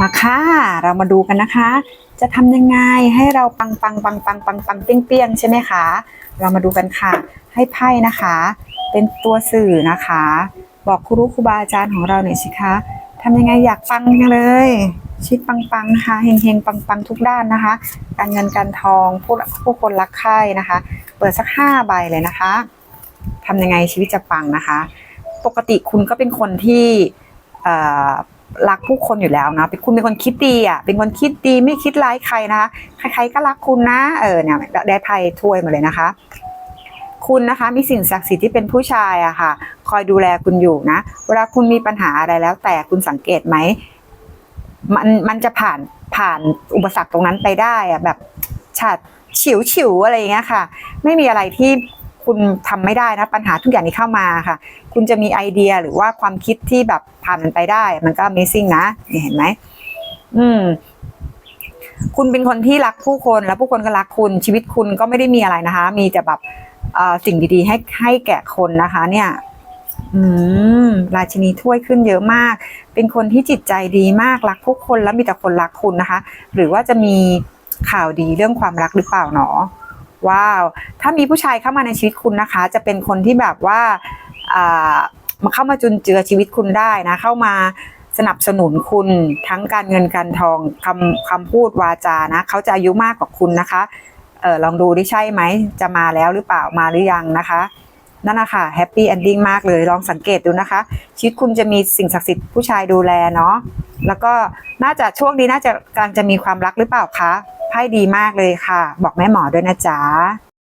มาค่ะ เรามาดูกันนะคะ จะทำยังไงให้เราปังปังปังปังปังปังเปี้ยงเปี้ยงใช่ไหมคะ เรามาดูกันค่ะ ให้ไพ่นะคะ เป็นตัวสื่อนะคะ บอกครูรู้ครูบาอาจารย์ของเราหน่อยสิคะทำยังไงอยากปังจังเลยชิดปังปังๆนะคะเฮงเฮงปังปังๆ ทุกด้านนะคะ การเงินการทองผู้ผู้คนรักใคร่นะคะ เปิดสักห้าใบเลยนะคะทำยังไงชีวิตจะปังนะคะ ปกติคุณก็เป็นคนที่เอ่อ รักผู้คนอยู่แล้วนะเป็นคุณเป็นคนคิดดีอะเป็นคนคิดดีไม่คิดร้ายใครนะคะใครๆก็รักคุณนะเออเนี่ยได้ไพ่ถ้วยมาเลยนะคะ คุณนะคะมีสิ่งศักดิ์สิทธิ์ที่เป็นผู้ชายอะค่ะ คอยดูแลคุณอยู่นะเวลาคุณมีปัญหาอะไรแล้ว แต่คุณสังเกตไหมมันมันจะผ่านผ่านอุปสรรคตรงนั้นไปได้อะแบบฉาดฉิวฉิวอะไรอย่างเงี้ยค่ะ ไม่มีอะไรที่ คุณทำไม่ได้นะปัญหาทุกอย่างที่เข้ามาค่ะ คุณจะมีไอเดียหรือว่าความคิดที่แบบผ่านมันไปได้ มันก็ Amazing นะนี่เห็นไหมอืม คุณเป็นคนที่รักผู้คนแล้วผู้คนก็รักคุณชีวิตคุณก็ไม่ได้มีอะไรนะคะ มีแต่แบบสิ่งดีๆ ให้ให้แก่คนนะคะ เนี่ย อืม ราชินีถ้วยขึ้นเยอะมาก เป็นคนที่จิตใจดีมากรักผู้คนแล้วมีแต่คนรักคุณนะคะ หรือว่าจะมีข่าวดีเรื่องความรักหรือเปล่าหนอ ว้าว ถ้ามีผู้ชายเข้ามาในชีวิตคุณนะคะ จะเป็นคนที่แบบว่าอ่ามาเข้ามาจุนเจือชีวิตคุณได้นะ เข้ามาสนับสนุนคุณทั้งการเงินการทองคำคำพูดวาจานะเขาจะอายุมากกว่าคุณนะคะเออลองดูดิใช่ไหมจะมาแล้วหรือเปล่ามาหรือยังนะคะนั่นนะคะแฮปปี้เอนดิ้งมากเลยลองสังเกตดูนะคะ ชีวิตคุณจะมีสิ่งศักดิ์สิทธิ์ผู้ชายดูแลเนาะแล้วก็น่าจะช่วงนี้น่าจะกำลังจะมีความรักหรือเปล่าคะ ไข้ดีมากเลยค่ะ บอกแม่หมอด้วยนะจ๊ะ